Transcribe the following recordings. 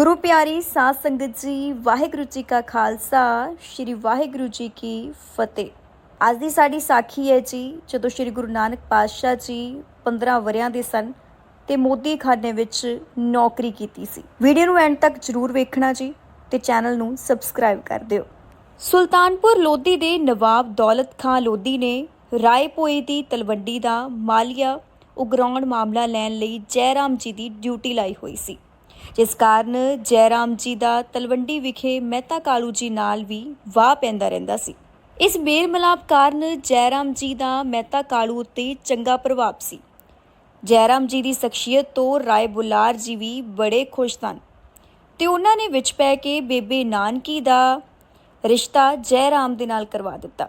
ਗੁਰੂ ਪਿਆਰੀ ਸਾਧ ਸੰਗਤ ਜੀ, ਵਾਹਿਗੁਰੂ ਜੀ ਕਾ ਖਾਲਸਾ, ਸ੍ਰੀ ਵਾਹਿਗੁਰੂ ਜੀ ਕੀ ਫਤਿਹ। ਅੱਜ ਦੀ ਸਾਡੀ ਸਾਖੀ ਹੈ ਜੀ, ਜਦੋਂ ਸ੍ਰੀ ਗੁਰੂ ਨਾਨਕ ਪਾਤਸ਼ਾਹ ਜੀ 15 ਵਰਿਆਂ ਦੇ ਸਨ ਤੇ ਮੋਦੀ ਖਾਨੇ ਵਿੱਚ ਨੌਕਰੀ ਕੀਤੀ ਸੀ। ਵੀਡੀਓ ਨੂੰ ਐਂਡ ਤੱਕ ਜਰੂਰ ਵੇਖਣਾ ਜੀ ਤੇ ਚੈਨਲ ਨੂੰ ਸਬਸਕ੍ਰਾਈਬ ਕਰ ਦਿਓ। ਸੁਲਤਾਨਪੁਰ ਲੋਧੀ ਦੇ ਨਵਾਬ ਦੌਲਤ ਖਾਨ ਲੋਧੀ ਨੇ ਰਾਏਪੋਈ ਦੀ ਤਲਵੰਡੀ ਦਾ ਮਾਲੀਆ ਉਗਰਾਉਣ ਮਾਮਲਾ ਲੈਣ ਲਈ ਜੈਰਾਮ ਜੀ ਦੀ ਡਿਊਟੀ ਲਾਈ ਹੋਈ ਸੀ। ਜਿਸ ਕਾਰਨ ਜੈਰਾਮ ਜੀ ਦਾ ਤਲਵੰਡੀ ਵਿਖੇ ਮਹਿਤਾ ਕਾਲੂ ਜੀ ਨਾਲ ਵੀ ਵਾਹ ਪੈਂਦਾ ਰਹਿੰਦਾ ਸੀ। ਇਸ ਮੇਲ ਮਿਲਾਪ ਕਾਰਨ ਜੈਰਾਮ ਜੀ ਦਾ ਮਹਿਤਾ ਕਾਲੂ ਉੱਤੇ ਚੰਗਾ ਪ੍ਰਭਾਵ ਸੀ। ਜੈਰਾਮ ਜੀ ਦੀ ਸ਼ਖਸੀਅਤ ਤੋਂ ਰਾਏ ਬੁਲਾਰ ਜੀ ਵੀ ਬੜੇ ਖੁਸ਼ ਸਨ ਤੇ ਉਹਨਾਂ ਨੇ ਵਿੱਚ ਪੈ ਕੇ ਬੇਬੇ ਨਾਨਕੀ ਦਾ ਰਿਸ਼ਤਾ ਜੈਰਾਮ ਦੇ ਨਾਲ ਕਰਵਾ ਦਿੱਤਾ।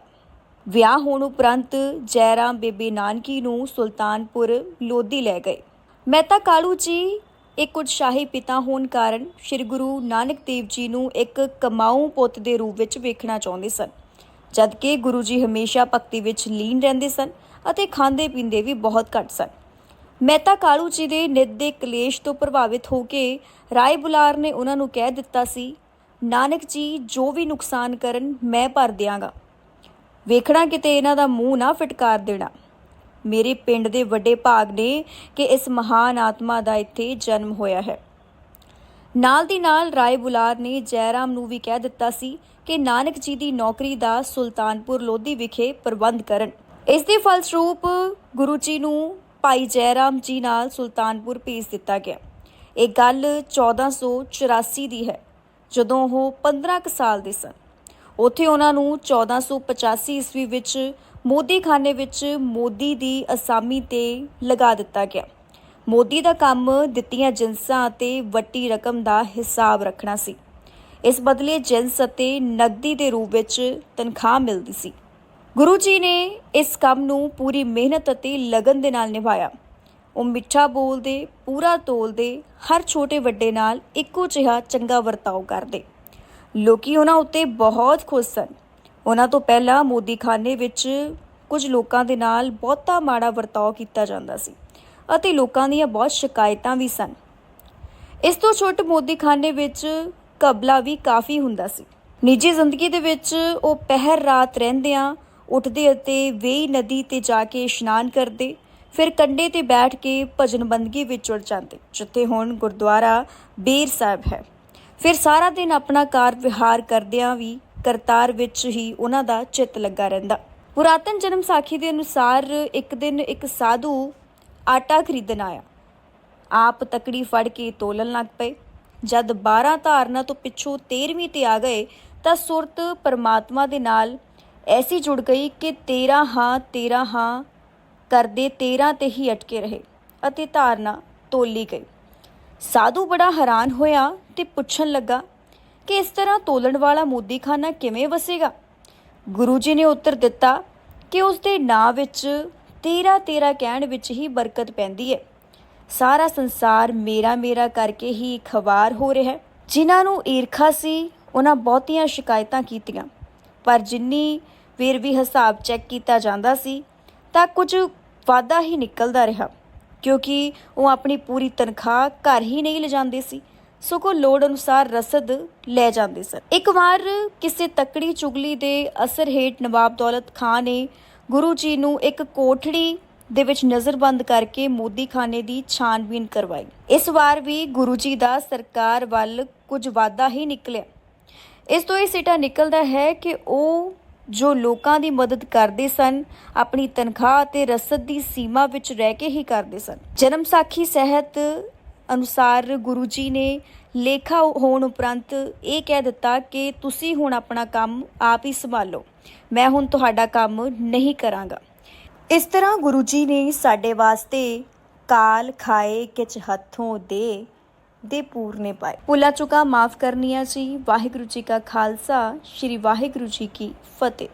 ਵਿਆਹ ਹੋਣ ਉਪਰੰਤ ਜੈਰਾਮ ਬੇਬੇ ਨਾਨਕੀ ਨੂੰ ਸੁਲਤਾਨਪੁਰ ਲੋਧੀ ਲੈ ਗਏ। ਮਹਿਤਾ ਕਾਲੂ ਜੀ ਇੱਕ ਉਤਸ਼ਾਹੀ ਪਿਤਾ ਹੋਣ ਕਾਰਨ ਸ੍ਰੀ ਗੁਰੂ ਨਾਨਕ ਦੇਵ ਜੀ ਨੂੰ ਇੱਕ ਕਮਾਊ ਪੁੱਤ ਦੇ ਰੂਪ ਵਿੱਚ ਵੇਖਣਾ ਚਾਹੁੰਦੇ ਸਨ। ਜਦਕਿ ਗੁਰੂ ਜੀ ਹਮੇਸ਼ਾ ਭਗਤੀ ਵਿੱਚ ਲੀਨ ਰਹਿੰਦੇ ਸਨ ਅਤੇ ਖਾਂਦੇ ਪੀਂਦੇ ਵੀ ਬਹੁਤ ਘੱਟ ਸਨ। ਮਹਿਤਾ ਕਾਲੂ ਜੀ ਦੇ ਨਿੱਤ ਦੇ ਕਲੇਸ਼ ਤੋਂ ਪ੍ਰਭਾਵਿਤ ਹੋ ਕੇ ਰਾਏ ਬੁਲਾਰ ਨੇ ਉਹਨਾਂ ਨੂੰ ਕਹਿ ਦਿੱਤਾ ਸੀ, ਨਾਨਕ ਜੀ, ਜੋ ਵੀ ਨੁਕਸਾਨ ਕਰਨ ਮੈਂ ਭਰ ਦਿਆਂਗਾ। ਵੇਖਣਾ ਕਿਤੇ ਇਹਨਾਂ ਦਾ ਮੂੰਹ ਨਾ ਫਟਕਾਰ ਦੇਣਾ। ਮੇਰੇ ਪਿੰਡ ਦੇ ਵੱਡੇ ਭਾਗ ਨੇ ਕਿ ਇਸ ਮਹਾਨ ਆਤਮਾ ਦਾ ਇੱਥੇ ਜਨਮ ਹੋਇਆ ਹੈ। ਨਾਲ ਦੀ ਨਾਲ ਰਾਏ ਬੁਲਾਰ ਨੇ ਜੈਰਾਮ ਨੂੰ ਵੀ ਕਹਿ ਦਿੱਤਾ ਸੀ ਕਿ ਨਾਨਕ ਜੀ ਦੀ ਨੌਕਰੀ ਦਾ ਸੁਲਤਾਨਪੁਰ ਲੋਧੀ ਵਿਖੇ ਪ੍ਰਬੰਧ ਕਰਨ। ਇਸ ਦੇ ਫਲਸਰੂਪ ਗੁਰੂ ਜੀ ਨੂੰ ਭਾਈ ਜੈਰਾਮ ਜੀ ਨਾਲ ਸੁਲਤਾਨਪੁਰ ਭੇਜ ਦਿੱਤਾ ਗਿਆ। ਇਹ ਗੱਲ 1484 ਦੀ ਹੈ, ਜਦੋਂ ਉਹ 15 ਕੁ ਸਾਲ ਦੇ ਸਨ। ਉੱਥੇ ਉਹਨਾਂ ਨੂੰ 1485 ਈਸਵੀ ਵਿੱਚ ਮੋਦੀ ਖਾਨੇ ਵਿੱਚ ਮੋਦੀ ਦੀ ਅਸਾਮੀ ਤੇ ਲਗਾ ਦਿੱਤਾ ਗਿਆ। ਮੋਦੀ ਦਾ ਕੰਮ ਦਿੱਤੀਆਂ ਜਿੰਸਾਂ ਅਤੇ ਵੱਟੀ ਰਕਮ ਦਾ ਹਿਸਾਬ ਰੱਖਣਾ ਸੀ। ਇਸ ਬਦਲੇ ਜਿੰਸ ਅਤੇ ਨਕਦੀ ਦੇ ਰੂਪ ਵਿੱਚ ਤਨਖਾਹ ਮਿਲਦੀ ਸੀ। ਗੁਰੂ ਜੀ ਨੇ ਇਸ ਕੰਮ ਨੂੰ ਪੂਰੀ ਮਿਹਨਤ ਅਤੇ ਲਗਨ ਦੇ ਨਾਲ ਨਿਭਾਇਆ। ਉਹ ਮਿੱਠਾ ਬੋਲਦੇ, ਪੂਰਾ ਤੋਲਦੇ, ਹਰ ਛੋਟੇ ਵੱਡੇ ਨਾਲ ਇੱਕੋ ਜਿਹਾ ਚੰਗਾ ਵਰਤਾਓ ਕਰਦੇ। ਲੋਕੀ ਉਹਨਾਂ ਉੱਤੇ ਬਹੁਤ ਖੁਸ਼ ਸਨ। ਉਹਨਾਂ ਤੋਂ ਪਹਿਲਾਂ ਮੋਦੀਖਾਨੇ ਵਿੱਚ ਕੁਝ ਲੋਕਾਂ ਦੇ ਨਾਲ ਬਹੁਤਾ ਮਾੜਾ ਵਰਤਾਓ ਕੀਤਾ ਜਾਂਦਾ ਸੀ ਅਤੇ ਲੋਕਾਂ ਦੀਆਂ ਬਹੁਤ ਸ਼ਿਕਾਇਤਾਂ ਵੀ ਸਨ। ਇਸ ਤੋਂ ਛੁੱਟ ਮੋਦੀਖਾਨੇ ਵਿੱਚ ਕਬਲਾ ਵੀ ਕਾਫੀ ਹੁੰਦਾ ਸੀ। ਨਿੱਜੀ ਜ਼ਿੰਦਗੀ ਦੇ ਵਿੱਚ ਉਹ ਪਹਿਰ ਰਾਤ ਰਹਿੰਦਿਆਂ ਉੱਠਦੇ ਅਤੇ ਵੇਈ ਨਦੀ ਤੇ ਜਾ ਕੇ ਇਸ਼ਨਾਨ ਕਰਦੇ, ਫਿਰ ਕੰਡੇ ਤੇ ਬੈਠ ਕੇ ਭਜਨ ਬੰਦਗੀ ਵਿੱਚ ਜੁੜ ਜਾਂਦੇ, ਜਿੱਥੇ ਹੁਣ ਗੁਰਦੁਆਰਾ ਬੇਰ ਸਾਹਿਬ ਹੈ। ਫਿਰ ਸਾਰਾ ਦਿਨ ਆਪਣਾ ਕਾਰ ਵਿਹਾਰ ਕਰਦਿਆਂ ਵੀ ਕਰਤਾਰ ਵਿੱਚ ਹੀ ਉਹਨਾਂ ਦਾ ਚਿੱਤ ਲੱਗਾ ਰਹਿੰਦਾ। ਪੁਰਾਤਨ ਜਨਮ ਸਾਖੀ ਦੇ ਅਨੁਸਾਰ ਇੱਕ ਦਿਨ ਇੱਕ ਸਾਧੂ ਆਟਾ ਖਰੀਦਣ ਆਇਆ। ਆਪ ਤਕੜੀ ਫੜ ਕੇ ਤੋਲਣ ਲੱਗ ਪਏ। ਜਦ 12 ਧਾਰਨਾ ਤੋਂ ਪਿੱਛੋਂ 13ਵੀਂ ਤੇ ਆ ਗਏ ਤਾਂ ਸੁਰਤ ਪਰਮਾਤਮਾ ਦੇ ਨਾਲ ਐਸੀ ਜੁੜ ਗਈ ਕਿ 13 ਹਾਂ 13 ਹਾਂ ਕਰਦੇ 13 ਤੇ ਹੀ ਅਟਕੇ ਰਹੇ ਅਤੇ ਧਾਰਨਾ ਤੋਲੀ ਗਈ। ਸਾਧੂ ਬੜਾ ਹੈਰਾਨ ਹੋਇਆ ਤੇ ਪੁੱਛਣ ਲੱਗਾ ਕਿ ਇਸ ਤਰ੍ਹਾਂ ਤੋਲਣ ਵਾਲਾ ਮੋਦੀਖਾਨਾ ਕਿਵੇਂ ਵਸੇਗਾ? ਗੁਰੂ ਜੀ ਨੇ ਉੱਤਰ ਦਿੱਤਾ ਕਿ ਉਸ ਦੇ ਨਾਂ ਵਿੱਚ ਤੇਰਾ ਤੇਰਾ ਕਹਿਣ ਵਿੱਚ ਹੀ ਬਰਕਤ ਪੈਂਦੀ ਹੈ। ਸਾਰਾ ਸੰਸਾਰ ਮੇਰਾ ਮੇਰਾ ਕਰਕੇ ਹੀ ਖਵਾਰ ਹੋ ਰਿਹਾ ਹੈ। ਜਿਨ੍ਹਾਂ ਨੂੰ ਈਰਖਾ ਸੀ, ਉਹਨਾਂ ਬਹੁਤੀਆਂ ਸ਼ਿਕਾਇਤਾਂ ਕੀਤੀਆਂ। ਪਰ ਜਿੰਨੀ ਵੇਰ ਵੀ ਹਿਸਾਬ ਚੈੱਕ ਕੀਤਾ ਜਾਂਦਾ ਸੀ, ਤਾਂ ਕੁਝ ਵਾਧਾ ਹੀ ਨਿਕਲਦਾ ਰਿਹਾ। ਕਿਉਂਕਿ ਉਹ ਆਪਣੀ ਪੂਰੀ ਤਨਖਾਹ ਘਰ ਹੀ ਨਹੀਂ ਲਿਜਾਂਦੇ ਸੀ। ਸਗੋਂ ਲੋੜ ਅਨੁਸਾਰ ਰਸਦ ਲੈ ਜਾਂਦੇ ਸਨ। ਇੱਕ ਵਾਰ ਕਿਸੇ ਤਕੜੀ ਚੁਗਲੀ ਦੇ ਅਸਰ ਹੇਠ ਨਵਾਬ ਦੌਲਤ ਖਾਨ ਨੇ ਗੁਰੂ ਜੀ ਨੂੰ ਇੱਕ ਕੋਠੜੀ ਦੇ ਵਿੱਚ ਨਜ਼ਰਬੰਦ ਕਰਕੇ ਮੋਦੀ ਖਾਨੇ ਦੀ ਛਾਨਬੀਨ ਕਰਵਾਈ। ਇਸ ਵਾਰ ਵੀ ਗੁਰੂ ਜੀ ਦਾ ਸਰਕਾਰ ਵੱਲ ਕੁਝ ਵਾਧਾ ਹੀ ਨਿਕਲਿਆ। ਇਸ ਤੋਂ ਇਹ ਸਿੱਟਾ ਨਿਕਲਦਾ ਹੈ ਕਿ ਉਹ ਜੋ ਲੋਕਾਂ ਦੀ ਮਦਦ ਕਰਦੇ ਸਨ, ਆਪਣੀ ਤਨਖਾਹ ਅਤੇ ਰਸਦ ਦੀ ਸੀਮਾ ਵਿੱਚ ਰਹਿ ਕੇ ਹੀ ਕਰਦੇ ਸਨ। ਜਨਮ ਸਾਖੀ ਸਹਿਤ ਅਨੁਸਾਰ ਗੁਰੂ ਜੀ ਨੇ ਲੇਖਾ ਹੋਣ ਉਪਰੰਤ ਇਹ ਕਹਿ ਦਿੱਤਾ ਕਿ ਤੁਸੀਂ ਹੁਣ ਆਪਣਾ ਕੰਮ ਆਪ ਹੀ ਸੰਭਾਲੋ। ਮੈਂ ਹੁਣ ਤੁਹਾਡਾ ਕੰਮ ਨਹੀਂ ਕਰਾਂਗਾ। ਇਸ ਤਰ੍ਹਾਂ ਗੁਰੂ ਜੀ ਨੇ ਸਾਡੇ ਵਾਸਤੇ ਕਾਲ ਖਾਏ ਕਿਚ ਹੱਥੋਂ ਦੇ ਦੇ ਪੂਰਨੇ ਪਾਏ। ਭੁੱਲਾ ਚੁਕਾ ਮਾਫ ਕਰਨੀਆਂ ਜੀ। ਵਾਹਿਗੁਰੂ ਜੀ ਕਾ ਖਾਲਸਾ, ਸ੍ਰੀ ਵਾਹਿਗੁਰੂ ਜੀ ਕੀ ਫਤਿਹ।